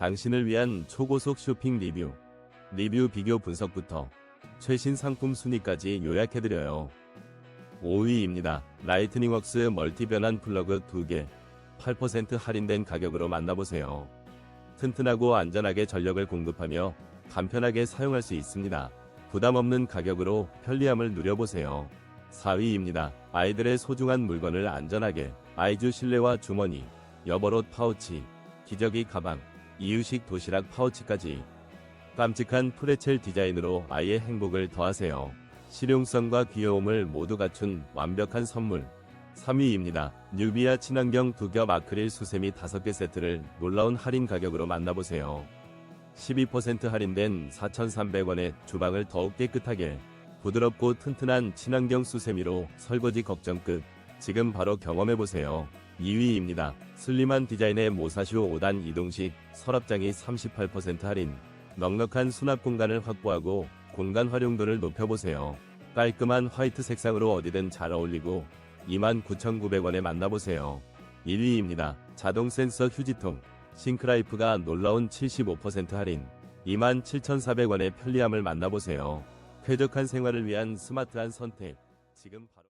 당신을 위한 초고속 쇼핑 리뷰, 리뷰 비교 분석부터 최신 상품 순위까지 요약해드려요. 5위입니다. 라이트닝웍스 멀티 변환 플러그 2개, 8% 할인된 가격으로 만나보세요. 튼튼하고 안전하게 전력을 공급하며 간편하게 사용할 수 있습니다. 부담 없는 가격으로 편리함을 누려보세요. 4위입니다. 아이들의 소중한 물건을 안전하게 아이주 실내화 주머니, 여벌옷 파우치, 기저귀 가방, 이유식 도시락 파우치까지 깜찍한 프레첼 디자인으로 아이의 행복을 더하세요. 실용성과 귀여움을 모두 갖춘 완벽한 선물. 3위입니다. 뉴비아 친환경 두 겹 아크릴 수세미 5개 세트를 놀라운 할인 가격으로 만나보세요. 12% 할인된 4,300원에 주방을 더욱 깨끗하게 부드럽고 튼튼한 친환경 수세미로 설거지 걱정 끝. 지금 바로 경험해보세요. 2위입니다. 슬림한 디자인의 모사쇼 5단 이동식 서랍장이 38% 할인. 넉넉한 수납 공간을 확보하고 공간 활용도를 높여보세요. 깔끔한 화이트 색상으로 어디든 잘 어울리고 29,900원에 만나보세요. 1위입니다. 자동 센서 휴지통 싱크라이프가 놀라운 75% 할인 27,400원의 편리함을 만나보세요. 쾌적한 생활을 위한 스마트한 선택. 지금 바로